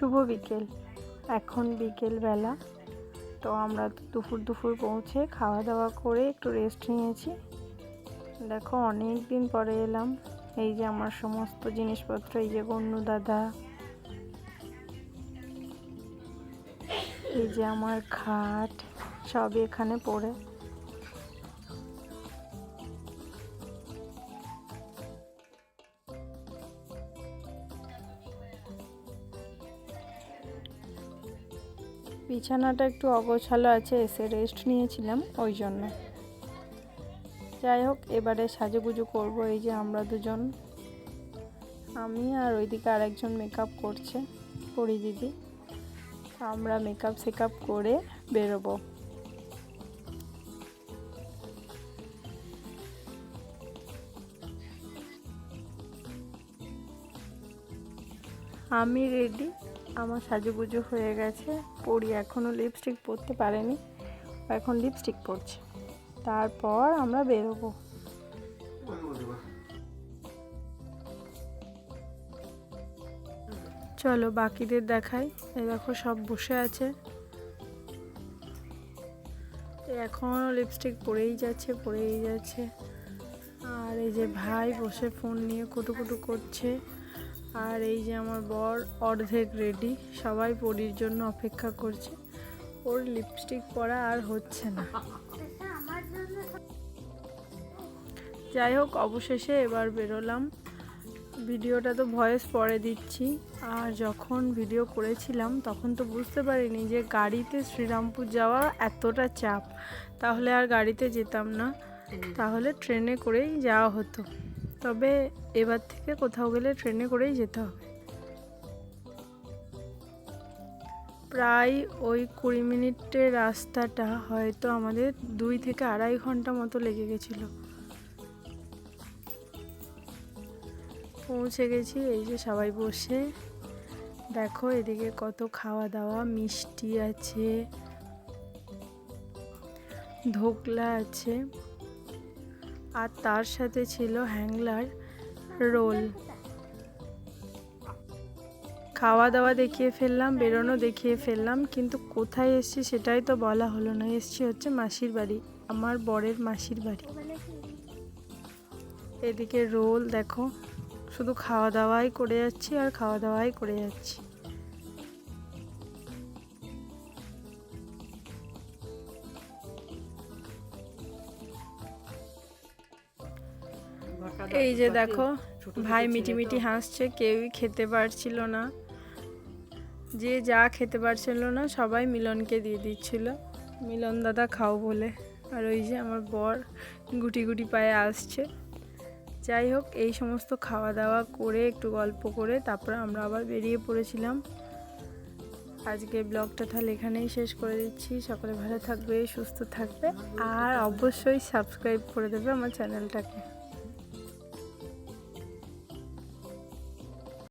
শুভ বিকেল। এখন বিকেল বেলা তো আমরা দুপুর দুপুর পৌঁছে খাওয়া দাওয়া করে একটু রেস্ট নিয়েছি। দেখো অনেক দিন পরে এলাম। এই যে আমার সমস্ত জিনিসপত্র, এই যে গণ্যু দাদা। এই যে আমার খাট সব এখানে পড়ে। বিছানাটা একটু অগোছালো আছে, এসে রেস্ট নিয়েছিলাম ওই জন্য। যাই হোক এবারে সাজুগুজু করব, এই যে আমরা দুজন। আমি আর ওইদিকে আরেকজন মেকআপ করছে, পরি দিদি। আমরা মেকআপ সেকআপ করে বেরোবো। আমি রেডি আমার সাজুগুজু হয়ে গেছে। পরি এখনও লিপস্টিক পরতে পারেনি এখন লিপস্টিক পরছে। তারপর আমরা বেরোবো। চলো বাকিদের দেখাই। এই দেখো সব বসে আছে। এখনও লিপস্টিক পরেই যাচ্ছে পরেই যাচ্ছে। আর এই যে ভাই বসে ফোন নিয়ে কুটুকুটু করছে। আর এই যে আমার বর অর্ধেক রেডি সবাই পরির জন্য অপেক্ষা করছে। ওর লিপস্টিক পরা আর হচ্ছে না। যাই হোক, অবশেষে এবার বেরোলাম। ভিডিওটা তো ভয়েস পরে দিচ্ছি। আর যখন ভিডিও করেছিলাম, তখন তো বুঝতে পারিনি যে গাড়িতে শ্রীরামপুর যাওয়া এতটা চাপ। তাহলে আর গাড়িতে যেতাম না। তাহলে ট্রেনে করেই যাওয়া হতো। তবে এবার থেকে কোথাও গেলে ট্রেনে করেই যেতে হবে। প্রায় ওই কুড়ি মিনিটের রাস্তাটা হয়তো আমাদের দুই থেকে আড়াই ঘণ্টা মতো লেগে গেছিল। পৌঁছে গেছি, এই যে সবাই বসে। দেখো এদিকে কত খাওয়া দাওয়া মিষ্টি আছে, ধোকলা আছে। আর তার সাথে ছিল হ্যাংলার রোল। খাওয়া দাওয়া দেখিয়ে ফেললাম, বেরোনো দেখিয়ে ফেললাম, কিন্তু কোথায় এসছি সেটাই তো বলা হলো না। এসছি হচ্ছে মাসির বাড়ি, আমার বরের মাসির বাড়ি। এদিকে রোল দেখো, শুধু খাওয়া দাওয়াই করে যাচ্ছি আর খাওয়া দাওয়াই করে যাচ্ছি। এই যে দেখো ভাই মিটি মিটি হাসছে কেউই খেতে পারছিল না। যে যা খেতে পারছিল না সবাই মিলনকে দিয়ে দিচ্ছিল। মিলন দাদা খাও বলে। আর ওই যে আমার বর গুটি গুটি পায়ে আসছে। যাই হোক এই সমস্ত খাওয়া দাওয়া করে একটু গল্প করে তারপর আমরা আবার বেরিয়ে পড়েছিলাম। আজকে ব্লগটা তাহলে এখানেই শেষ করে দিচ্ছি। সকলে ভালো থাকবে সুস্থ থাকবে। আর অবশ্যই সাবস্ক্রাইব করে দেবে আমার চ্যানেলটাকে।